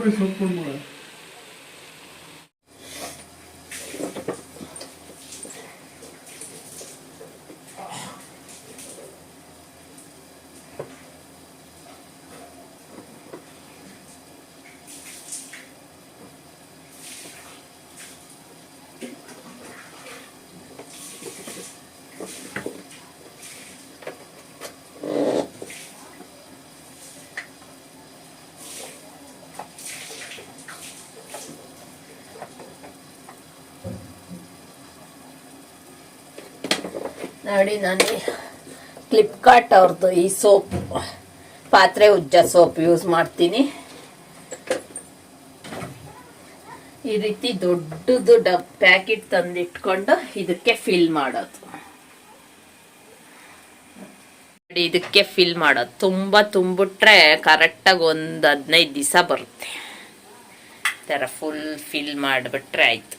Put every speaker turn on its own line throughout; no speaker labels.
ಬರೀ ಬರೀ ಸೊಪ್ಪು
ನೋಡಿ ನಾನು ಫ್ಲಿಪ್ಕಾರ್ಟ್ ಅವ್ರದ್ದು ಈ ಸೋಪ್ ಪಾತ್ರೆ ಉಜ್ಜ ಸೋಪ್ ಯೂಸ್ ಮಾಡ್ತೀನಿ. ಈ ರೀತಿ ದೊಡ್ಡದು ಡಬ್ ಪ್ಯಾಕೆಟ್ ತಂದಿಟ್ಕೊಂಡು ಇದಕ್ಕೆ ಫಿಲ್ ಮಾಡೋದು. ನೋಡಿ, ಇದಕ್ಕೆ ಫಿಲ್ ಮಾಡೋದು. ತುಂಬ ತುಂಬಿಟ್ರೆ ಕರೆಕ್ಟಾಗಿ ಒಂದು ಹದಿನೈದು ದಿವಸ ಬರುತ್ತೆ. ಈ ಥರ ಫುಲ್ ಫಿಲ್ ಮಾಡಿಬಿಟ್ರೆ ಆಯ್ತು.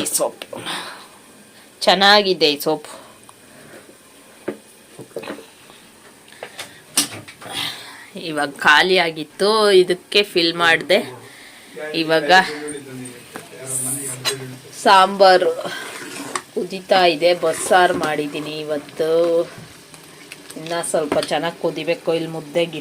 ಈ ಸೋಪ್ ಚೆನ್ನಾಗಿದೆ ಈ ಸೋಪ್ ಇವಾಗ ಖಾಲಿ ಆಗಿತ್ತು, ಇದಕ್ಕೆ ಫಿಲ್ ಮಾಡಿದೆ. ಇವಾಗ ಸಾಂಬಾರು. ಕುದಿತಾ ಇದೆ, ಬಸ್ಸಾರು ಮಾಡಿದ್ದೀನಿ ಇವತ್ತು. ಇನ್ನೂ ಸ್ವಲ್ಪ ಚೆನ್ನಾಗಿ ಕುದಿಬೇಕು, ಇಲ್ಲಿ ಮುದ್ದೆಗೆ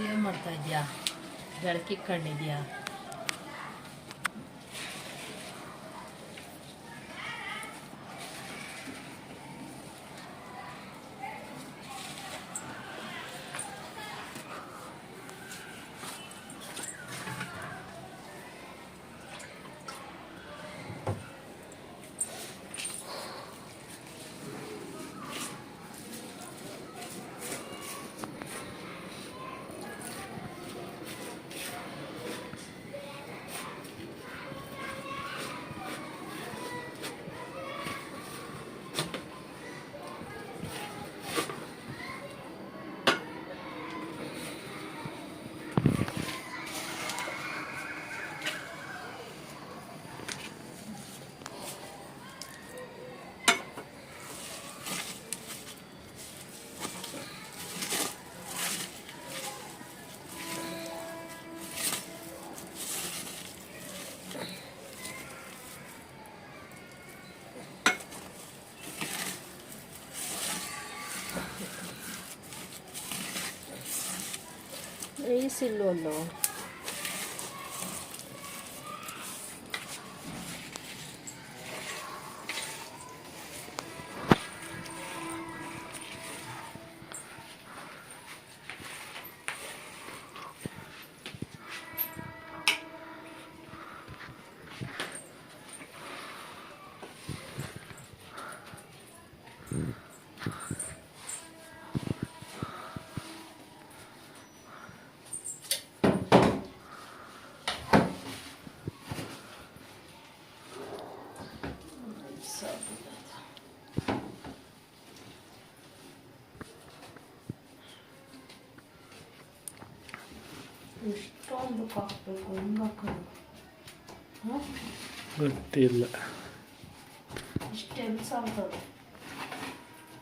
ಇಟ್ಟಿದ್ದೀನಿ ಏನ್ ಮಾಡ್ತಾ ಇದೀಯಾ? ಬೆಳಕಿ si Lolo. ಇಷ್ಟೊಂದು ಹಾಕ್ಬೇಕು ಹೆಂಗೆ ಹಾಕೋದು
ಗೊತ್ತಿಲ್ಲ
ಇಷ್ಟು ಎಲ್ಸ ಆಗ್ತದೆ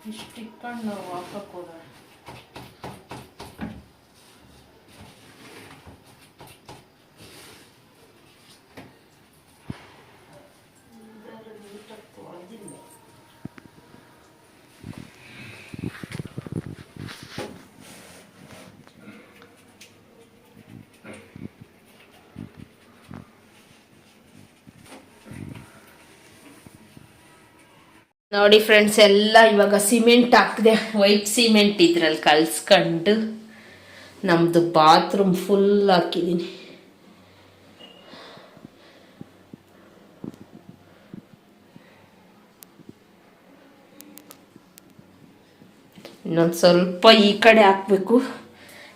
ಇಷ್ಟು ಇಟ್ಕೊಂಡು ನಾವು ಹಾಕಕ್ಕೆ ಹೋದ್ರೆ ನೋಡಿ ಫ್ರೆಂಡ್ಸ್ ಎಲ್ಲ ಇವಾಗ ಸಿಮೆಂಟ್ ಹಾಕಿದೆ. ವೈಟ್ ಸಿಮೆಂಟ್ ಇದ್ರಲ್ಲಿ ಕಲ್ಸ್ಕೊಂಡು ನಮ್ಮದು ಬಾತ್ರೂಮ್ ಫುಲ್ ಹಾಕಿದ್ದೀನಿ ಇನ್ನೊಂದು ಸ್ವಲ್ಪ ಈ ಕಡೆ ಹಾಕ್ಬೇಕು.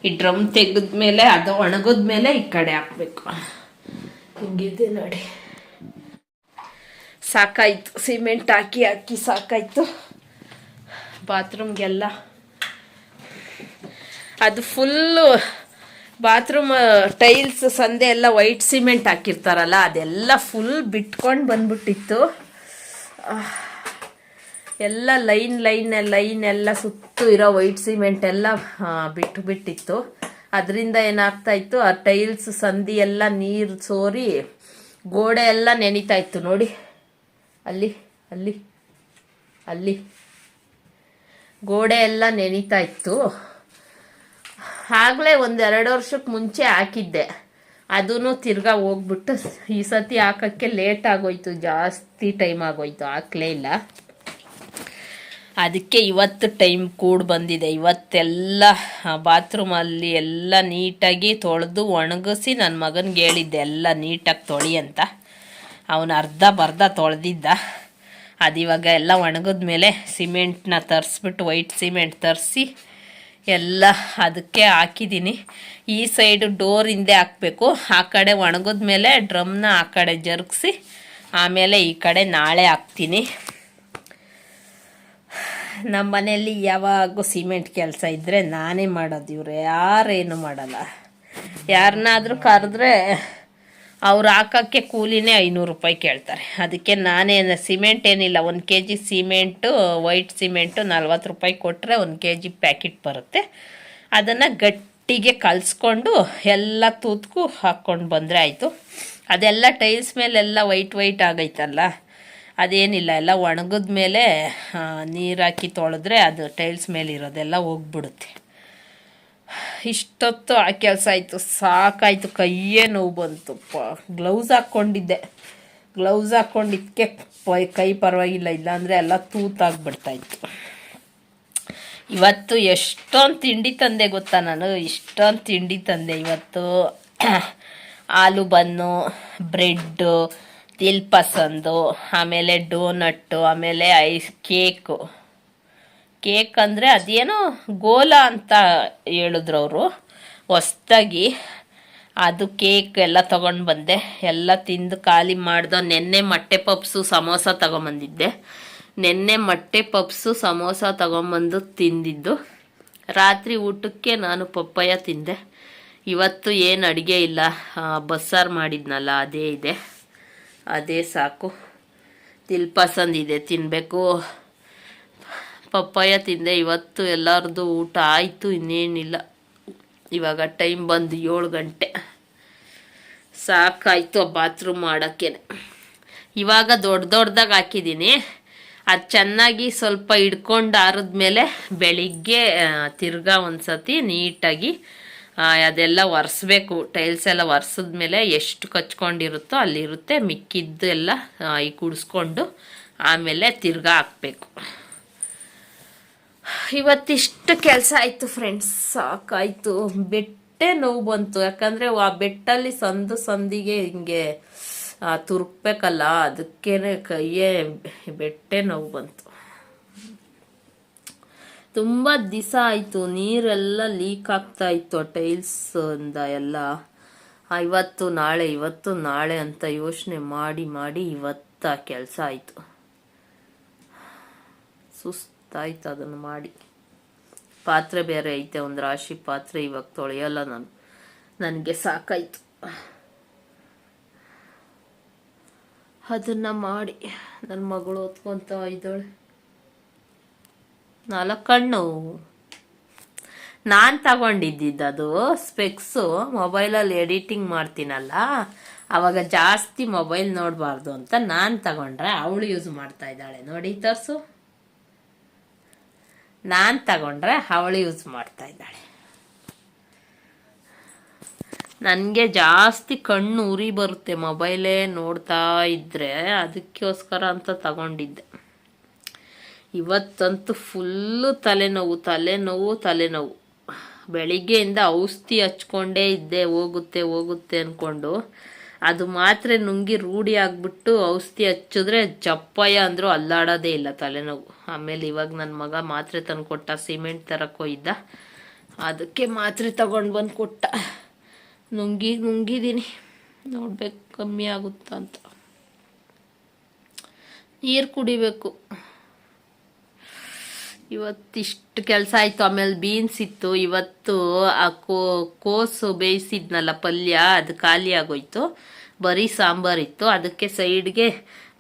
ಈ ಡ್ರಮ್ ತೆಗೆದ್ಮೇಲೆ, ಅದು ಒಣಗಿದ್ಮೇಲೆ ಈ ಕಡೆ ಹಾಕ್ಬೇಕು. ಹಿಂಗಿದೆ ನೋಡಿ. ಸಾಕಾಯ್ತು, ಸಿಮೆಂಟ್ ಹಾಕಿ ಹಾಕಿ ಸಾಕಾಯಿತು. ಬಾತ್ರೂಮ್ಗೆಲ್ಲ. ಅದು ಫುಲ್ಲು ಬಾತ್ರೂಮ್, ಟೈಲ್ಸ್, ಸಂದೆ ಎಲ್ಲ ವೈಟ್ ಸಿಮೆಂಟ್ ಹಾಕಿರ್ತಾರಲ್ಲ, ಅದೆಲ್ಲ ಫುಲ್ ಬಿಟ್ಕೊಂಡು ಬಂದ್ಬಿಟ್ಟಿತ್ತು. ಎಲ್ಲ ಲೈನ್ ಲೈನ್ ಲೈನ್ ಎಲ್ಲ ಸುತ್ತು ಇರೋ ವೈಟ್ ಸಿಮೆಂಟ್ ಎಲ್ಲ ಬಿಟ್ಟು ಬಿಟ್ಟಿತ್ತು. ಅದರಿಂದ ಏನಾಗ್ತಾ ಇತ್ತು, ಆ ಟೈಲ್ಸ್ ಸಂದಿ ಎಲ್ಲ ನೀರು ಸೋರಿ ಗೋಡೆ ಎಲ್ಲ ನೆನಿತಾ ಇತ್ತು ನೋಡಿ. ಅಲ್ಲಿ ಅಲ್ಲಿ ಅಲ್ಲಿ. ಗೋಡೆ ಎಲ್ಲ ನೆನೀತಾ ಇತ್ತು. ಆಗಲೇ ಒಂದೆರಡು ವರ್ಷಕ್ಕೆ ಮುಂಚೆ ಹಾಕಿದ್ದೆ. ಅದೂ ತಿರ್ಗಾ ಹೋಗ್ಬಿಟ್ಟು ಈ ಸತಿ ಹಾಕೋಕ್ಕೆ ಲೇಟ್ ಆಗೋಯ್ತು, ಜಾಸ್ತಿ ಟೈಮ್ ಆಗೋಯ್ತು, ಹಾಕಲೇ ಇಲ್ಲ. ಅದಕ್ಕೆ ಇವತ್ತು ಟೈಮ್ ಕೂಡ ಬಂದಿದೆ. ಇವತ್ತೆಲ್ಲ ಬಾತ್ರೂಮಲ್ಲಿ ಎಲ್ಲ ನೀಟಾಗಿ ತೊಳೆದು ಒಣಗಿಸಿ ನನ್ನ ಮಗನಿಗೆ ಹೇಳಿದ್ದೆ, ಎಲ್ಲ ನೀಟಾಗಿ ತೊಳಿ ಅಂತ. ಅವನು ಅರ್ಧ ಬರ್ಧ ತೊಳೆದಿದ್ದ. ಅದಿವಾಗ ಎಲ್ಲ ಒಣಗಿದ ಮೇಲೆ ಸಿಮೆಂಟ್ನ ತರಿಸ್ಬಿಟ್ಟು ವೈಟ್ ಸಿಮೆಂಟ್ ತರಿಸಿ ಎಲ್ಲ ಅದಕ್ಕೆ ಹಾಕಿದ್ದೀನಿ. ಈ ಸೈಡು ಡೋರ್ ಹಿಂದೆ ಹಾಕಬೇಕು. ಆ ಕಡೆ ಒಣಗಿದ ಮೇಲೆ ಡ್ರಮ್ನ ಆ ಕಡೆ ಜರುಗಿಸಿ ಆಮೇಲೆ ಈ ಕಡೆ ನಾಳೆ ಹಾಕ್ತೀನಿ. ನಮ್ಮ ಮನೆಯಲ್ಲಿ ಯಾವಾಗೂ ಸಿಮೆಂಟ್ ಕೆಲಸ ಇದ್ದರೆ ನಾನೇ ಮಾಡೋದು. ಇವ್ರು ಯಾರೇನು ಮಾಡಲ್ಲ. ಯಾರನ್ನಾದರೂ ಕರೆದ್ರೆ ಅವ್ರು ಹಾಕೋಕ್ಕೆ ಕೂಲಿನೇ ಐನೂರು ರೂಪಾಯಿ ಕೇಳ್ತಾರೆ. ಅದಕ್ಕೆ ನಾನೇ ಸಿಮೆಂಟ್ ಏನಿಲ್ಲ, ಒಂದು K G cement, white cement ನಲ್ವತ್ತು ರೂಪಾಯಿ ಕೊಟ್ಟರೆ ಒಂದು ಕೆ ಜಿ ಪ್ಯಾಕೆಟ್ ಬರುತ್ತೆ. ಅದನ್ನು ಗಟ್ಟಿಗೆ ಕಲಿಸ್ಕೊಂಡು ಎಲ್ಲ ತೂತ್ಕು ಹಾಕ್ಕೊಂಡು ಬಂದರೆ ಆಯಿತು. ಅದೆಲ್ಲ ಟೈಲ್ಸ್ ಮೇಲೆಲ್ಲ ವೈಟ್ ವೈಟ್ ಆಗೈತಲ್ಲ, ಅದೇನಿಲ್ಲ, ಎಲ್ಲ ಒಣಗಿದ ಮೇಲೆ ನೀರು ಹಾಕಿ ತೊಳೆದ್ರೆ ಅದು ಟೈಲ್ಸ್ ಮೇಲೆ ಇರೋದೆಲ್ಲ ಹೋಗ್ಬಿಡುತ್ತೆ. ಇಷ್ಟೊತ್ತು ಆ ಕೆಲಸ ಆಯಿತು. ಸಾಕಾಯಿತು ಕೈಯೇ ನೋವು ಬಂತು ಪ ಗ್ಲೌಸ್ ಹಾಕ್ಕೊಂಡಿದ್ದೆ ಗ್ಲೌಸ್ ಹಾಕ್ಕೊಂಡಿದ್ದಕ್ಕೆ ಕೈ ಪರವಾಗಿಲ್ಲ, ಇಲ್ಲಾಂದರೆ ಎಲ್ಲ ತೂತಾಗ್ಬಿಡ್ತಾಯಿತ್ತು ಇವತ್ತು ಎಷ್ಟೊಂದು ತಿಂಡಿ ತಂದೆ ಗೊತ್ತಾ ನಾನು? ಇಷ್ಟೊಂದು ತಿಂಡಿ ತಂದೆ ಇವತ್ತು. ಆಲೂ ಬನ್ನು, ಬ್ರೆಡ್ಡು, ತಿಲ್ಪಸಂದು, ಆಮೇಲೆ ಡೋನಟ್ಟು, ಆಮೇಲೆ ಐಸ್ ಕೇಕು. ಕೇಕ್ ಅಂದರೆ ಅದೇನೋ ಗೋಲ ಅಂತ ಹೇಳಿದ್ರು ಅವರು ಹೊಸ್ದಾಗಿ ಅದು ಕೇಕ್ ಎಲ್ಲ ತೊಗೊಂಡು ಬಂದೆ. ಎಲ್ಲ ತಿಂದು ಖಾಲಿ ಮಾಡ್ದ ನೆನ್ನೆ ಮೊಟ್ಟೆ ಪಪ್ಸು ಸಮೋಸ ತೊಗೊಂಬಂದಿದ್ದೆ. ನೆನ್ನೆ ಮೊಟ್ಟೆ ಪಪ್ಸು ಸಮೋಸ ತೊಗೊಂಬಂದು ತಿಂದಿದ್ದು. ರಾತ್ರಿ ಊಟಕ್ಕೆ ನಾನು ಪಪ್ಪಾಯ ತಿಂದೆ. ಇವತ್ತು ಏನು ಅಡುಗೆ ಇಲ್ಲ. ಬಸ್ಸಾರು ಮಾಡಿದ್ನಲ್ಲ, ಅದೇ ಇದೆ. ಅದೇ ಸಾಕು. ತಿಲ್ಪಸಂದಿದೆ ತಿನ್ನಬೇಕು ಪಪ್ಪಾಯ ತಿಂದೆ, ಇವತ್ತು ಎಲ್ಲರದ್ದು ಊಟ ಆಯಿತು, ಇನ್ನೇನಿಲ್ಲ. ಇವಾಗ ಟೈಮ್ ಬಂದು ಏಳು ಗಂಟೆ. ಸಾಕಾಯಿತು ಬಾತ್ರೂಮ್ ಮಾಡೋಕ್ಕೆ. ಇವಾಗ ದೊಡ್ಡ ದೊಡ್ಡದಾಗಿ ಹಾಕಿದ್ದೀನಿ ಅದು ಚೆನ್ನಾಗಿ ಸ್ವಲ್ಪ ಹಿಡ್ಕೊಂಡು ಆರಿದ್ಮೇಲೆ ಬೆಳಿಗ್ಗೆ ತಿರ್ಗಾ ಒಂದು ಸತಿ ನೀಟಾಗಿ ಅದೆಲ್ಲ ಒರೆಸ್ಬೇಕು. ಟೈಲ್ಸ್ ಎಲ್ಲ ಒರೆಸಿದ್ಮೇಲೆ ಎಷ್ಟು ಕಚ್ಕೊಂಡಿರುತ್ತೋ ಅಲ್ಲಿರುತ್ತೆ. ಮಿಕ್ಕಿದ್ದು ಎಲ್ಲ ಈ ಕುಡಿಸ್ಕೊಂಡು ಆಮೇಲೆ ತಿರ್ಗಾ ಹಾಕ್ಬೇಕು. ಇವತ್ತಿಷ್ಟು ಕೆಲಸ ಆಯಿತು ಫ್ರೆಂಡ್ಸ್ ಸಾಕಾಯಿತು. ಬೆಟ್ಟೆ ನೋವು ಬಂತು. ಯಾಕಂದರೆ ಆ ಬೆಟ್ಟಲ್ಲಿ ಸಂದು ಸಂದಿಗೆ ಹಿಂಗೆ ತುರುಕ್ಬೇಕಲ್ಲ, ಅದಕ್ಕೇನೆ ಕೈಯೇ ಬೆಟ್ಟೆ ನೋವು ಬಂತು. ತುಂಬ ದಿವಸ ಆಯಿತು. ನೀರೆಲ್ಲ ಲೀಕ್ ಆಗ್ತಾ ಇತ್ತು ಟೈಲ್ಸ್ ಇಂದ ಎಲ್ಲ. ಇವತ್ತು ನಾಳೆ ಇವತ್ತು ನಾಳೆ ಅಂತ ಯೋಚನೆ ಮಾಡಿ ಮಾಡಿ ಇವತ್ತ ಕೆಲಸ ಆಯಿತು. ಸುಸ್ತಾಯ್ತು ಅದನ್ನು ಮಾಡಿ. ಪಾತ್ರೆ ಬೇರೆ ಐತೆ, ಒಂದು ರಾಶಿ ಪಾತ್ರೆ ಇವಾಗ ತೊಳೆಯಲ್ಲ ನಾನು. ನನಗೆ ಸಾಕಾಯ್ತು. ಅದನ್ನು ಮಾಡಿ ನನ್ನ ಮಗಳು ಹೊತ್ಕೊಂತ ಇದ್ದಾಳೆ. ನಾಲ್ಕು ಕಣ್ಣು ನಾನು ತಗೊಂಡಿದ್ದಿದ್ದು ಅದು ಸ್ಪೆಕ್ಸು. ಮೊಬೈಲಲ್ಲಿ ಎಡಿಟಿಂಗ್ ಮಾಡ್ತೀನಲ್ಲ, ಅವಾಗ ಜಾಸ್ತಿ ಮೊಬೈಲ್ ನೋಡಬಾರ್ದು ಅಂತ ನಾನು ತಗೊಂಡ್ರೆ ಅವಳು ಯೂಸ್ ಮಾಡ್ತಾ ಇದ್ದಾಳೆ. ನೋಡಿ ತರ್ಸು. ನಾನು ತಗೊಂಡ್ರೆ ಅವಳು ಯೂಸ್ ಮಾಡ್ತಾ ಇದ್ದಾಳೆ. ನನಗೆ ಜಾಸ್ತಿ ಕಣ್ಣು ಉರಿ ಬರುತ್ತೆ ಮೊಬೈಲೇ ನೋಡ್ತಾ ಇದ್ದರೆ ಅದಕ್ಕೋಸ್ಕರ ಅಂತ ತಗೊಂಡಿದ್ದೆ. ಇವತ್ತಂತೂ ಫುಲ್ಲು ತಲೆನೋವು ತಲೆನೋವು ತಲೆನೋವು. ಬೆಳಿಗ್ಗೆಯಿಂದ ಔಷಧಿ ಹಚ್ಕೊಂಡೇ ಇದ್ದೆ, ಹೋಗುತ್ತೆ ಹೋಗುತ್ತೆ ಅಂದ್ಕೊಂಡು ಅದು ಮಾತ್ರ ನುಂಗಿ ರೂಢಿ ಆಗಿಬಿಟ್ಟು ಔಷಧಿ ಹಚ್ಚಿದ್ರೆ ಜಪ್ಪಯ್ಯ ಅಂದರೂ ಅಲ್ಲಾಡೋದೇ ಇಲ್ಲ ತಲೆನೋವು. ಆಮೇಲೆ ಇವಾಗ ನನ್ನ ಮಗ ಮಾತ್ರೆ ತಂದು ಕೊಟ್ಟ ಸಿಮೆಂಟ್ ತರಕ್ಕೆ ಇದ್ದ ಅದಕ್ಕೆ ಮಾತ್ರೆ ತಗೊಂಡು ಬಂದು ಕೊಟ್ಟ. ನುಂಗಿ ನುಂಗಿದ್ದೀನಿ ನೋಡ್ಬೇಕು ಕಮ್ಮಿ ಆಗುತ್ತಾ ಅಂತ. ನೀರು ಕುಡಿಬೇಕು. ಇವತ್ತಿಷ್ಟು ಕೆಲಸ ಆಯಿತು ಆಮೇಲೆ ಬೀನ್ಸ್ ಇತ್ತು ಇವತ್ತು ಆ ಕೋ ಕೋಸು ಬೇಯಿಸಿದ್ನಲ್ಲ ಪಲ್ಯ ಅದು ಖಾಲಿ ಆಗೋಯ್ತು ಬರೀ ಸಾಂಬಾರಿತ್ತು ಅದಕ್ಕೆ ಸೈಡ್ಗೆ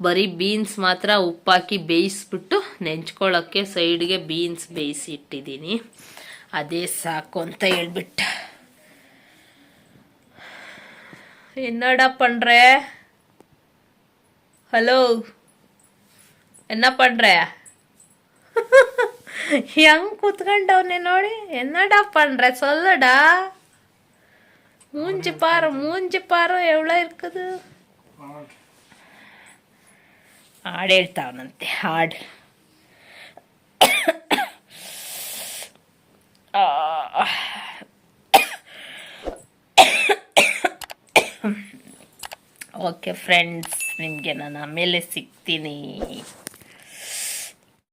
ಬರೀ ಬೀನ್ಸ್ ಮಾತ್ರ ಉಪ್ಪಾಕಿ ಬೇಯಿಸ್ಬಿಟ್ಟು ನೆಂಚ್ಕೊಳ್ಳೋಕ್ಕೆ ಸೈಡ್ಗೆ ಬೀನ್ಸ್ ಬೇಯಿಸಿ ಇಟ್ಟಿದ್ದೀನಿ ಅದೇ ಸಾಕು ಅಂತ ಹೇಳ್ಬಿಟ್ಟ என்னடா பண்ற ஹலோ என்ன பண்ற ಹೆಂಗ್ ಕುತ್ಕೊಂಡವ್ನೆ ನೋಡಿ என்னடா பண்ற சொல்லுடா மூஞ்சி பாரு மூஞ்சி பாரு எவ்வளோ இருக்குது ಹಾಡು ಹೇಳ್ತಾವನಂತೆ ಹಾಡು ಆ. ಓಕೆ ಫ್ರೆಂಡ್ಸ್ ನಿಮಗೆ ನಾನು ಆಮೇಲೆ ಸಿಗ್ತೀನಿ